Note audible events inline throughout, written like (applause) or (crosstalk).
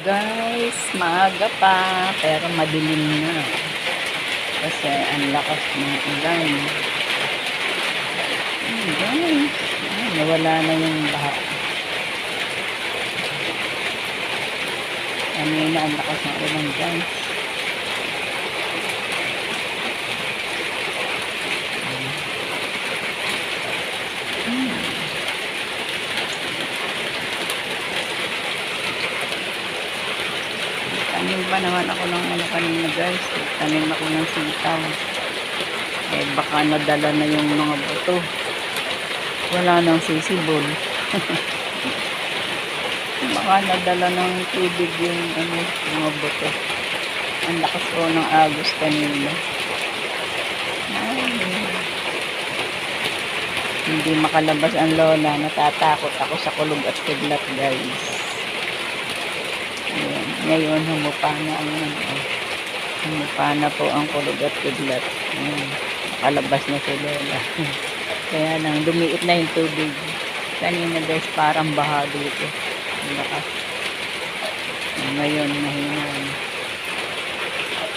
Guys, maaga pa, pero madilim na. Kasi ang lakas ng ulan. Hmm, guys, ah, nawala na yung baha. Kanina ang lakas ng ulan, guys. Tanim pa naman ako ng ano kanina guys. Tanim ako ng sitaw. Eh baka nadala na yung mga buto. Wala nang sisibol. (laughs) baka nadala ng tubig yung ano, mga buto. Ang lakas ko ng agos kanina. Hindi makalabas ang lola. Natatakot ako sa kulog at kidlat guys. Ayan. Ngayon, humupa na ang ano. Humupa na po ang kulog at kidlat. Ayan. Na si Lola. (laughs) Kaya lang, dumiit na yung tubig. Kanina guys, parang baha dito. Lakas. Ngayon, mahina na.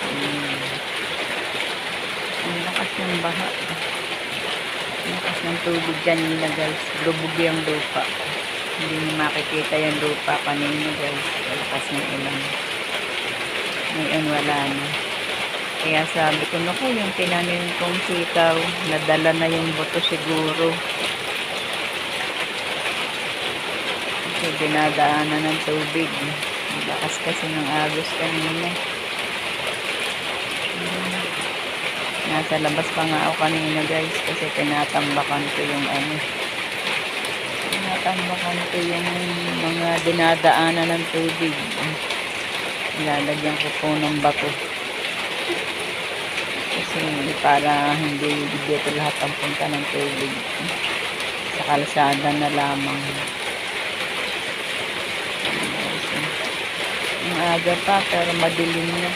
Ayan. Ang lakas ng baha. Ang lakas ng tubig kanina guys. Lubog yung lupa. Hindi niyo makikita yung lupa kanina guys. Malakas ng ulan. Ngayon wala na. Kaya sabi ko, naku, yung tinanim kong sitaw, nadala na yung buto siguro. Kasi dinadaanan ng tubig. Ang lakas kasi ng agos kanina. Nasa labas pa nga ako kanina guys kasi tinatambakan ko yung ano tinatambakan ko yung mga dinadaanan ng tubig. Ilalagyan ko po ng bato. Kasi para hindi dito lahat ang punta ng tubig. Sa kalsada na lamang. Ang pa pero madilim na.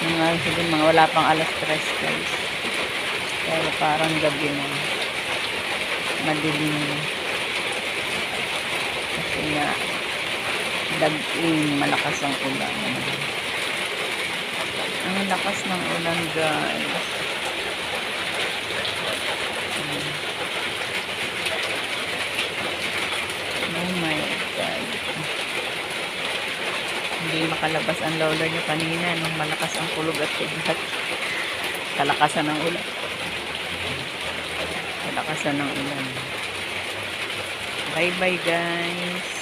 Mga, sige, mga wala pang alas 3 guys. Pero parang gabi na. Madilim na. Kasi nga, dag-in, malakas ang ulan. Ang lakas ng ulan, guys. Oh my God. Hindi makalabas ang lola niyo kanina nung malakas ang kulog at kidlat. Kalakasan ng ulan. Kalakasan ng ulan. Bye-bye, guys.